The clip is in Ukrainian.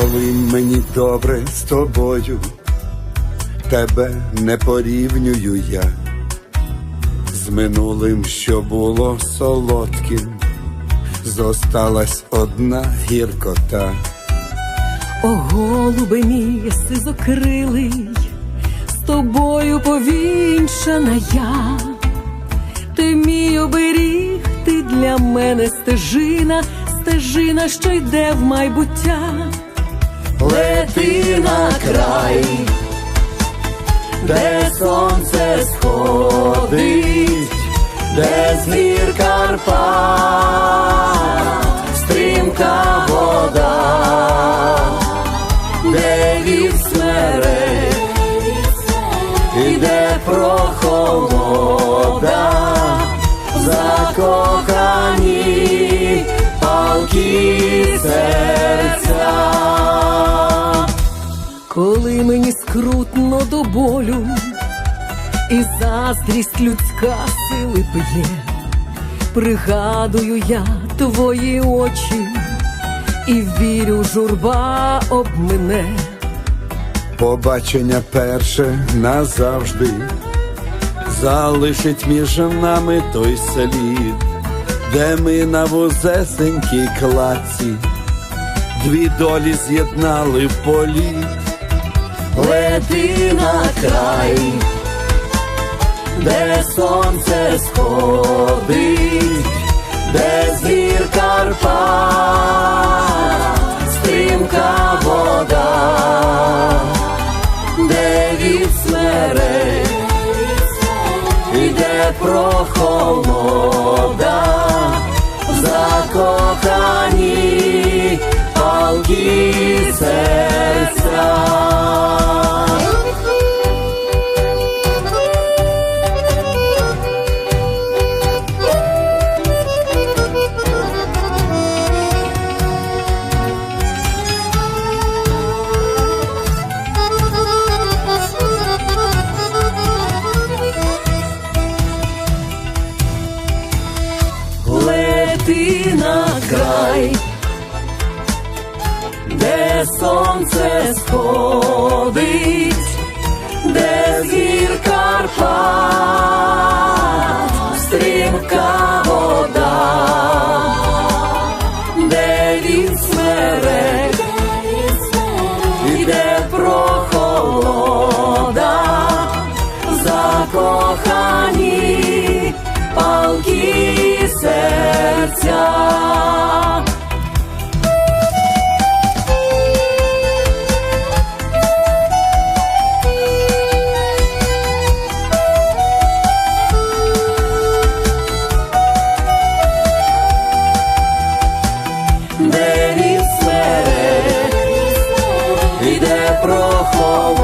Коли мені добре з тобою, тебе не порівнюю я з минулим, що було солодким, зосталась одна гіркота. О, голубе мій сизокрилий, з тобою повінчана я, ти мій оберіг, ти для мене стежина, стежина, що йде в майбуття. Лети на край, де сонце сходить, де з гір Карпат, стрімка вода, де від смерек іде прохолода, закохані палки серця. Коли мені скрутно до болю, і заздрість людська сили п'є, пригадую я твої очі, і вірю, журба об мене. Побачення перше назавжди залишить між нами той слід, де ми на вузесенькій клаці дві долі з'єднали в полі. Лети на край, де сонце сходить, де з гір Карпат, стрімка вода, де від смерек іде прохолода, закохані ти на край, де сонце сходить, де зір Карпат, стрімка вода, де він смерек, і де прохолода, закохані палки і серця. Де віслере, іде прохова.